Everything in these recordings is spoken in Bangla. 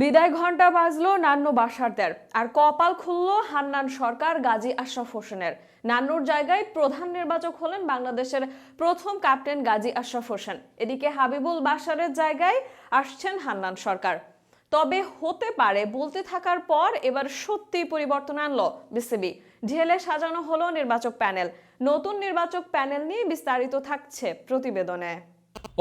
বিদায় ঘণ্টা বাজলো নান্নু বাসারদের। আর কপাল খুলল হান্নান সরকার, গাজী আশরাফ হোসেনের। নান্নুর জায়গায় প্রধান নির্বাচক হলেন বাংলাদেশের প্রথম ক্যাপ্টেন গাজী আশরাফ হোসেন। এদিকে হাবিবুল বাসারের জায়গায় আসছেন হান্নান সরকার। তবে হতে পারে বলতে থাকার পর এবার সত্যি পরিবর্তন আনলো বিসিবি। ঢেলে সাজানো হলো নির্বাচক প্যানেল। নতুন নির্বাচক প্যানেল নিয়ে বিস্তারিত থাকছে প্রতিবেদনে।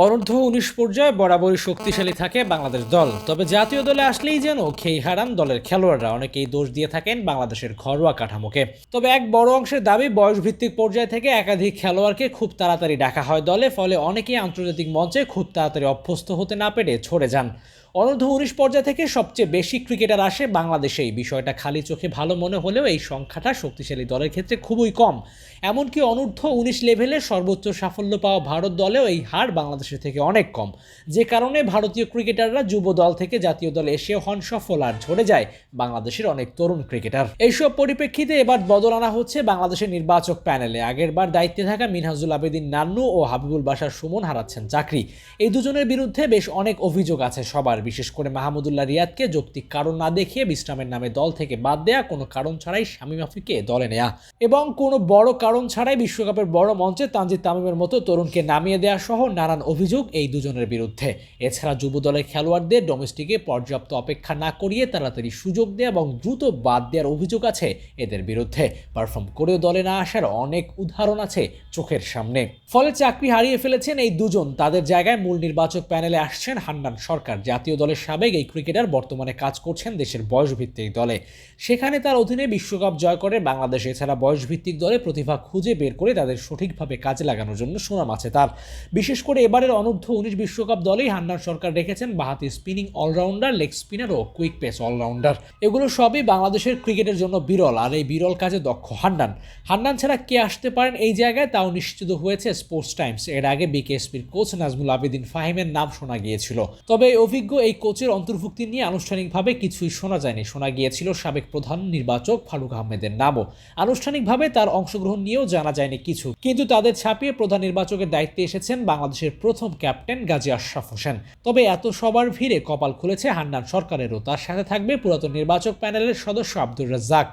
অনূর্ধ্ব উনিশ পর্যায়ে বরাবরই শক্তিশালী থাকে বাংলাদেশ দল। তবে জাতীয় দলে আসলেই যেন খেই হারান দলের খেলোয়াড়রা। অনেকেই দোষ দিয়ে থাকেন বাংলাদেশের ঘরোয়া কাঠামোকে। তবে এক বড় অংশের দাবি, বয়সভিত্তিক পর্যায় থেকে একাধিক খেলোয়াড়কে খুব তাড়াতাড়ি ডাকা হয় দলে, ফলে অনেকেই আন্তর্জাতিক মঞ্চে খুব তাড়াতাড়ি অভ্যস্ত হতে না পেরে ছড়ে যান। অনূর্ধ্ব উনিশ পর্যায় থেকে সবচেয়ে বেশি ক্রিকেটার আসে বাংলাদেশে এই বিষয়টা খালি চোখে ভালো মনে হলেও এই সংখ্যাটা শক্তিশালী দলের ক্ষেত্রে খুবই কম। এমনকি অনূর্ধ্ব উনিশ লেভেলে সর্বোচ্চ সাফল্য পাওয়া ভারত দলেও এই হার বাংলাদেশের থেকে অনেক কম। যে কারণে ভারতীয় ক্রিকেটাররা যুব দল থেকে জাতীয় দলে এসেও হন সফল আর ঝরে যায় বাংলাদেশের অনেক তরুণ ক্রিকেটার। এইসব পরিপ্রেক্ষিতে এবার বদল আনা হচ্ছে বাংলাদেশের নির্বাচক প্যানেলে। আগেরবার দায়িত্বে থাকা মিনহাজুল আবেদিন নান্নু ও হাবিবুল বাসার সুমন হারাচ্ছেন চাকরি। এই দুজনের বিরুদ্ধে বেশ অনেক অভিযোগ আছে সবার। বিশেষ করে মাহমুদুল্লাহ রিয়াদকে যৌক্তিক কারণ না দেখিয়ে বিশ্রামের নামে দল থেকে বাদ দেয়া কোনো কারণ ছাড়াই শামীম আফ্রিকে দলে নেয়া। এবং কোনো বড় কারণ ছাড়াই বিশ্বকাপের বড় মঞ্চে তানজিদ তামিমের মতো তরুণকে নামিয়ে দেওয়া সহ নানান অভিযোগ এই দুজনের বিরুদ্ধে। এছাড়া যুব দলের খেলোয়াড়দের ডোমেস্টিকে পর্যাপ্ত অপেক্ষা না করিয়ে তাড়াতাড়ি সুযোগ দেওয়া এবং দ্রুত বাদ দেওয়ার অভিযোগ আছে এদের বিরুদ্ধে। পারফর্ম করেও দলে না আসার অনেক উদাহরণ আছে চোখের সামনে। ফলে চাকরি হারিয়ে ফেলেছেন এই দুজন। তাদের জায়গায় মূল নির্বাচক প্যানেলে আসছেন হান্নান সরকার। জাতীয় দলের সাবেক এই ক্রিকেটার বর্তমানে কাজ করছেন দেশের বয়সভিত্তিক দলে। সেখানে তার অধীনে বিশ্বকাপ জয় করে বাংলাদেশ, এছাড়া বয়সভিত্তিক দলে প্রতিভা খুঁজে বের করে তাদের সঠিকভাবে কাজে লাগানোর জন্য সুনাম আছে তার। বিশেষ করে এবারের অনূর্ধ্ব উনিশ বিশ্বকাপ দলেই হান্নান সরকার রেখেছেন বাহাতি spinning all rounder leg spinner ও কুইক পেস অলরাউন্ডার এগুলো সবই বাংলাদেশের ক্রিকেটের জন্য বিরল, আর এই বিরল কাজে দক্ষ হান্নান। হান্নান ছাড়া কে আসতে পারেন এই জায়গায় তাও নিশ্চিত হয়েছে স্পোর্টস টাইমস এর আগে বিকেএসপির কোচ নাজমুল আবেদিন ফাহিমের নাম শোনা গিয়েছিল। তবে এই অভিজ্ঞ এই কোচের অন্তর্ভুক্তি নিয়ে আনুষ্ঠানিকভাবে কিছুই শোনা যায়নি। শোনা গিয়েছিল সাবেক প্রধান নির্বাচক ফারুক আহমেদের নামও। আনুষ্ঠানিকভাবে তার অংশগ্রহণ নিয়েও জানা যায়নি কিছু। কিন্তু তাদের ছাপিয়ে প্রধান নির্বাচকের দায়িত্বে এসেছেন বাংলাদেশের প্রথম ক্যাপ্টেন গাজী আশরাফ হোসেন। তবে এত সবার ভিড়ে কপাল খুলেছে হান্নান সরকারেরও। তার সাথে থাকবে পুরাতন নির্বাচক প্যানেলের সদস্য আব্দুর রাজ্জাক।